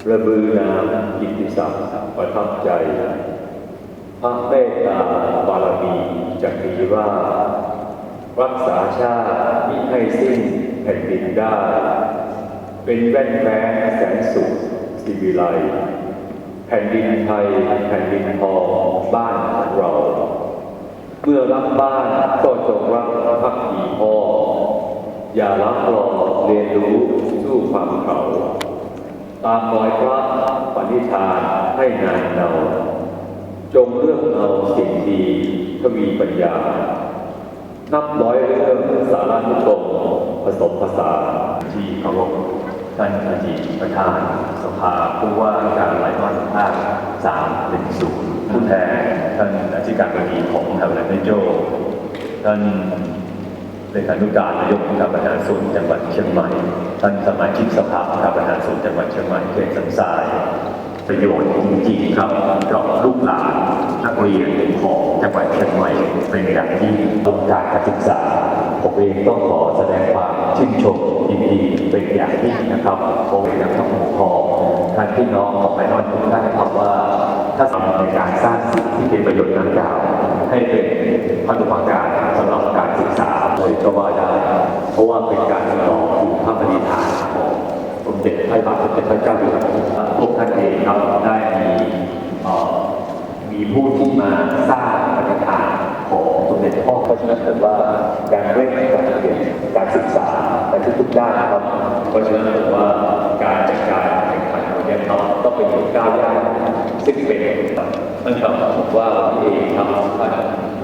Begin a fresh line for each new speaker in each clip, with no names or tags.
นะคะระบือนามกิตติศักดิ์ประทับใจ พระเมตตาบารมีจักรีรารักษาชาติมิให้สิ้นแผ่นดินได้ เป็นแว่นแม้แสนสุขสิวิไลแผ่นดินไทยแผ่นดินทองบ้านของเรา เมื่อรักบ้านก็จงรักพักดีพ่อ อย่ารับรองเรียนรู้สู้ความเขา ตามรอยพระปณิธานให้นานเนาจงเลือกเอาสิ่งดีทวีปัญญา นับร้อยเรื่องสารานุกรมผสมผสาที่เคารพท่านอดีตประธานสภาผู้ว่าการหลายนอนภาคสามหนึ่งศูนย์ผู้แทนท่านอธิการบดีของมหาวิทยาลัยโจท่านเลขานุการนายกองค์การบริหารส่วนจังหวัดเชียงใหม่ ท่านสมาชิกสภาองค์การบริหารส่วนจังหวัด สันทราย ประโยชน์จริงๆครับกับลูกหลานนักเรียนของจังหวัดเชียงใหม่เป็นอย่างยิ่งองค์การการศึกษาผมเองต้องขอแสดงความชื่นชมยินดีเป็นอย่างยิ่งนะครับผมยังต้องขอท่านพี่น้องของไปนอนทุกท่านครับว่าถ้าสำหรับในการสร้างสิ่งที่เป็นประโยชน์ดังกล่าวให้เป็นพันธุการสำหรับการศึกษาเลยก็ว่าได้เพราะว่าเป็นการหล่อถึงพระปณิธานของสมเด็จพระบาทสมเด็จพระเจ้า สร้างปฏิฐานของสมเด็จพ่อเพราะฉะนั้นผมว่าการเร่งการเปลี่ยนการศึกษาในทุกๆด้านครับ เพราะฉะนั้นผมว่าการจัดการแข่งขันเนี่ยมน้อต้องเป็นก้าวแรกซึ่งเป็นนั่นครับผมว่าเองครับท่าน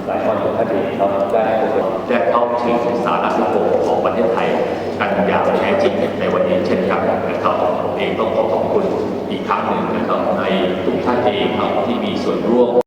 หลายคนท่านเองครับได้ได้เข้าชิงสาระสำคัญของประเทศไทยกันอย่างแท้จริงในวันนี้เช่นกันนะครับผมเองต้องขอขอบคุณอีกครั้งหนึ่งนะครับในทุกท่านเองครับที่มีส่วนร่วม